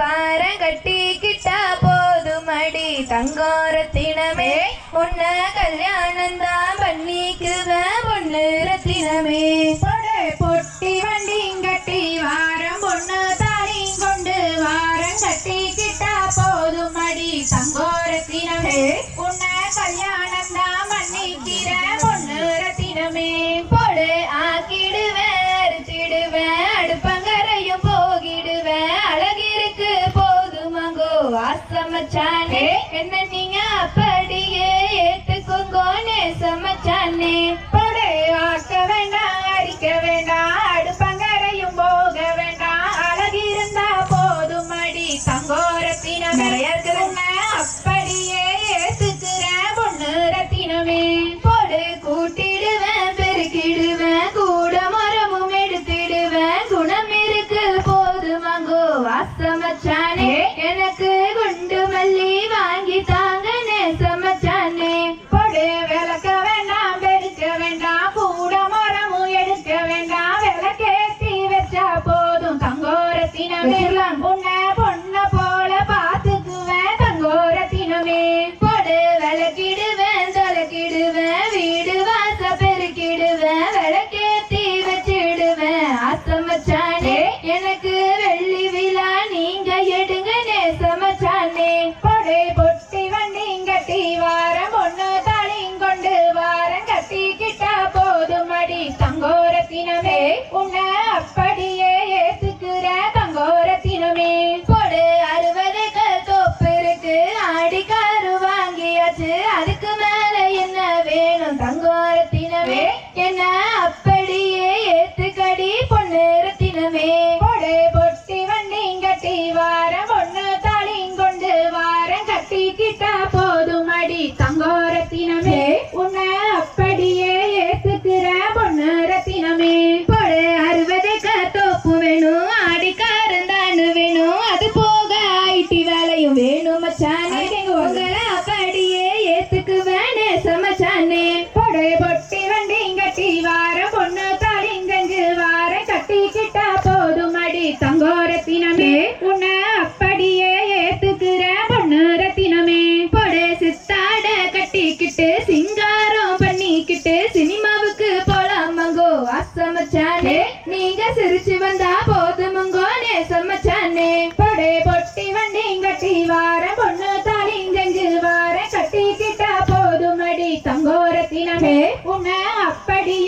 வாரம் கட்டிக்கிட்டா போதுமடி. தங்கோரத்தினமே உன்ன கல்யாணம் தான் பண்ணிக்குவேன் பொண்ணு ரத்தினமே பொட்டி வண்டியும் கட்டி வாரம் பொண்ணு தாயும் கொண்டு வாரம் கட்டிக்கிட்டா போதுமடி. தங்கோரத்தினமே உன்ன மச்சானே என்ன நீங்க அப்படியே ஏத்துக்கோங்கோனே சமச்சானே? எல்லாம் பொண்ண பொண்ண போல பாத்துக்குவேன் தங்கோரத்தினமே. பொடு விளக்கிடுவேன் தொலக்கிடுவேன் வீடு வாச பெருக்கிடுவேன் விளக்கேத்தி வச்சிடுவேன். அசமச்சானே எனக்கு வெள்ளி விழா நீங்க எடுங்க நேசமச்சானே பொடை பொட்டி வண்டிங்க கட்டி வாரம் ஒண்ணு தாளிங்கொண்டு வாரம் கட்டிக்கிட்டா போதும் அடி. தங்கோரத்தினமே உன்னை படைச்சு வந்தா போதுமுங்கோ நேசம்மச்சானே படை பொட்டி வண்டி கட்டி வார பொண்ணு தாலிங்கஞ்சு வார கட்டிக்கிட்டா போதுமடி தங்கோரத்தினமே உன அப்படியே